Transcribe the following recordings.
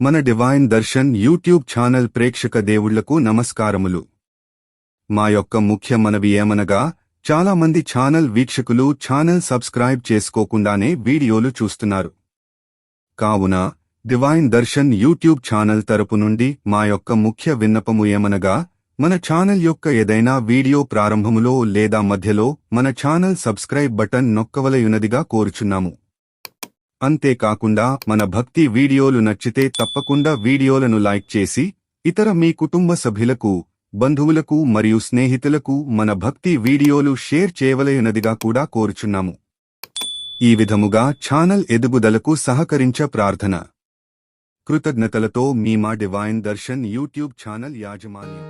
మన divine Darshan YouTube channel ప్రేక్షక దేవుళ్ళకు నమస్కారములు. మా యొక్క ముఖ్య మనవి ఏమనగా చాలా మంది ఛానల్ వీక్షకులు ఛానల్ సబ్స్క్రైబ్ చేసుకోకుండానే వీడియోలు చూస్తున్నారు. కావున డివైన్ దర్శన్ యూట్యూబ్ ఛానల్ తరపు నుండి మా యొక్క ముఖ్య విన్నపము ఏమనగా మన ఛానల్ యొక్క ఏదైనా వీడియో ప్రారంభములో లేదా మధ్యలో మన ఛానల్ సబ్స్క్రైబ్ బటన్ నొక్కవలయునదిగా కోరుచున్నాము. అంతేకాకుండా మన భక్తి వీడియోలు నచ్చితే తప్పకుండా వీడియోలను లైక్ చేసి ఇతర మీ కుటుంబ సభ్యులకు బంధువులకు మరియు స్నేహితులకు మన భక్తి వీడియోలు షేర్ చేయవలయునదిగా కూడా కోరుచున్నాము. ఈ విధముగా ఛానల్ ఎదుగుదలకు సహకరించ ప్రార్థన. కృతజ్ఞతలతో మీమా డివైన్ దర్శన్ యూట్యూబ్ ఛానల్ యాజమాన్యం.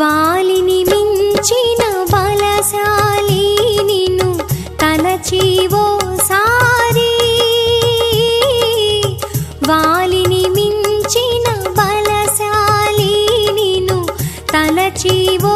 వాలిని మించిన బలశాలి నిన్ను తలచి ఓసారి వాలిని మించిన బలశాలి నిన్ను తన చీవో